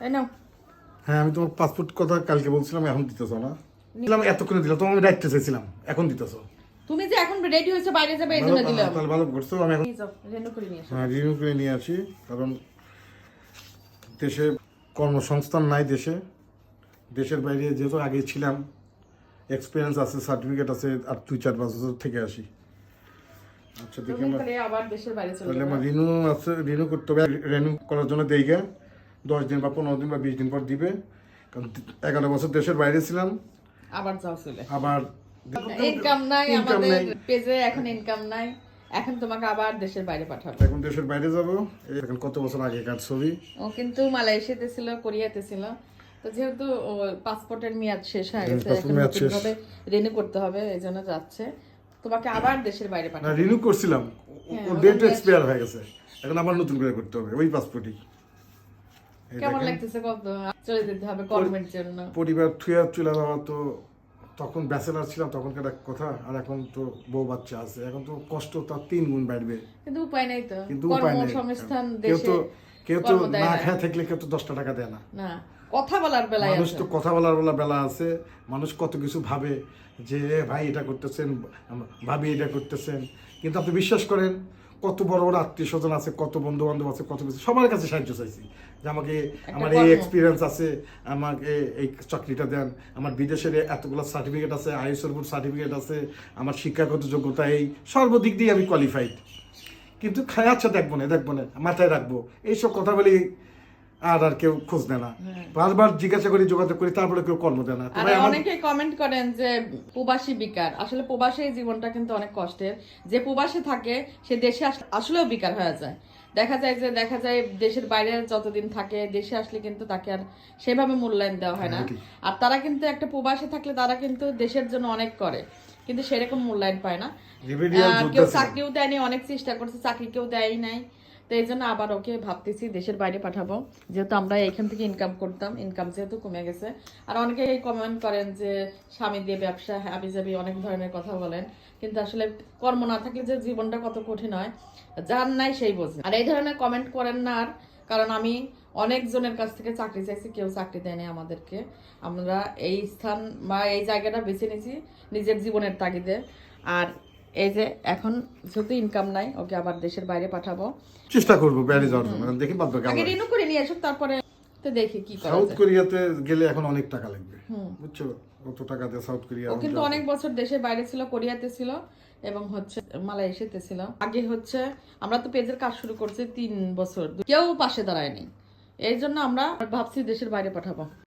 হ্যাঁ আমি তোমার পাসপোর্ট কথা কালকে বলছিলাম এখন দিতেছো না। দিলাম এতক্ষণে দিলাম আমি রাখতে চাইছিলাম এখন দিতেছো। তুমি যে এখন রেডি হয়েছে বাইরে যাবে এই জন্য দিলাম। তাহলে ভালো করছ আমি এখন রেনু করে নিয়ে এসো। হ্যাঁ রিনিউ করে নিয়ে আসি কারণ দেশে কর্মসংস্থান নাই দেশে। দেশের বাইরে যেহেতু আগে ছিলাম এক্সপিরিয়েন্স আছে সার্টিফিকেট আছে আর দুই চার পাঁচ বছর থেকে আসি। আচ্ছা দেখি আমরা আবার দেশের বাইরে চলে তাহলে আমার রিনিউ আছে রিনিউ করতে হবে রিনিউ করার জন্য দেই গে দশ দিন বা পনেরো দিন বা বিশ দিন পর দিবে। কারণ এগারো বছর দেশের বাইরে ছিলাম। আবার যাও চলে। আবার ইনকাম নাই আমাদের পেজে এখন ইনকাম নাই। এখন তোমাকে আবার দেশের বাইরে পাঠাবো। এখন দেশের বাইরে যাব। এখন কত বছর আগেকার ছবি। ও কিন্তু মালয়েশিয়াতে ছিল কোরিয়াতে ছিল। তো যেহেতু পাসপোর্টের মেয়াদ শেষ হয়ে গেছে এখন রিনিউ করতে হবে এই জন্য যাচ্ছে। তোমাকে আবার দেশের বাইরে পাঠাবো। রিনিউ করছিলাম। হ্যাঁ, ডেট এক্সপায়ার হয়ে গেছে। এখন আবার নতুন করে করতে হবে ওই পাসপোর্টই কেমন লাগতেছে কত? চলে যেতে হবে কর্মের জন্য। পরিবার থুয়া চলে যাওয়া তো তখন ব্যাচেলার ছিলাম তখনকার এক কথা আর এখন তো বউ বাচ্চা আছে এখন তো কষ্ট তার তিন গুণ বাড়বে। কিন্তু উপায় নেই তো। কিন্তু উপায় নেই। কেউ দেশে তো কেউ তো না। খেয়ে থাকলে কেউ তো দশটা টাকা দেয় না। না কথা বলার বেলায় মানুষ তো কথা বলার বেলা বেলা আছে। মানুষ কত কিছু ভাবে যে ভাই এটা করতেছেন ভাবি এটা করতেছেন। কিন্তু আপনি বিশ্বাস করেন কত বড় বড় আত্মীয় স্বজন আছে কত বন্ধু বান্ধব আছে কত কিছু। সবার কাছে সাহায্য চাইছি। যে আমাকে আমার এই এক্সপিরিয়েন্স আছে আমাকে এই চাকরিটা দেন। আমার বিদেশের এতগুলো সার্টিফিকেট আছে আইএসওর সার্টিফিকেট আছে আমার শিক্ষাগত যোগ্যতা এই সর্বদিক দিয়ে আমি কোয়ালিফাইড কিন্তু খায় আচ্ছা দেখব না দেখব না মাথায় রাখব। এইসব কথা বলি আর আর কেউ খোঁজ নেয় না। বারবার জিজ্ঞাসা করি যোগাযোগ করি তারপরে কেউ কর্ম দেয় না। অনেকে কমেন্ট করেন যে প্রবাসী বিকার। আসলে প্রবাসী জীবনটা কিন্তু অনেক কষ্টের। যে প্রবাসে থাকে সে দেশে আসলেও বিকার হয়ে যায়। দেখা যায় যে দেখা যায় দেশের বাইরে যতদিন থাকে দেশে আসলে কিন্তু তাকে আর সেভাবে মূল্যায়ন দেওয়া হয় না। হ্যাঁ, আর তারা কিন্তু একটা প্রবাসে থাকলে তারা কিন্তু দেশের জন্য অনেক করে। কিন্তু সেরকম মূল্যায়ন পায় না। কেউ চাকরিও দেয়নি অনেক চেষ্টা করছে চাকরি কেউ দেয়ই নাই। তো এই জন্য আবার ওকে ভাবতেছি দেশের বাইরে পাঠাবো। যেহেতু আমরা এখান থেকে ইনকাম করতাম ইনকাম যেহেতু কমে গেছে। আর অনেকে কমেন্ট করেন যে স্বামী দিয়ে ব্যবসা হাবি জাবি অনেক ধরনের কথা বলেন। কিন্তু আসলে কর্ম না থাকলে যে জীবনটা কত কঠিন হয়, যার নাই সেই বোঝে। আর এই ধরনের কমেন্ট করেন না আর, কারণ আমি অনেকজনের কাছ থেকে চাকরি চাইছি, কেউ চাকরি দেয়নি আমাদেরকে। আমরা এই স্থান বা এই জায়গাটা বেছে নিয়েছি নিজের জীবনের তাগিদে। আর এই যে এখন যেহেতু ইনকাম নাই ওকে আবার দেশের বাইরে পাঠাবো। চেষ্টা করব বাইরে যাওয়ার জন্য দেখি বাদ বাকি আগে। রিনু করে নিয়ে আসুক তারপরে তো দেখি কি করা সাউথ কোরিয়াতে গেলে এখন অনেক টাকা লাগবে বুঝছ? কত টাকা দিয়ে সাউথ কোরিয়া ও কিন্তু অনেক বছর দেশের বাইরে ছিল কোরিয়াতে ছিল এবং হচ্ছে মালয়েশিয়াতে ছিল। আগে হচ্ছে আমরা তো পেজের কাজ শুরু করছি তিন বছর কেউ পাশে দাঁড়ায়নি। এই জন্য আমরা ভাবছি দেশের বাইরে পাঠাবো।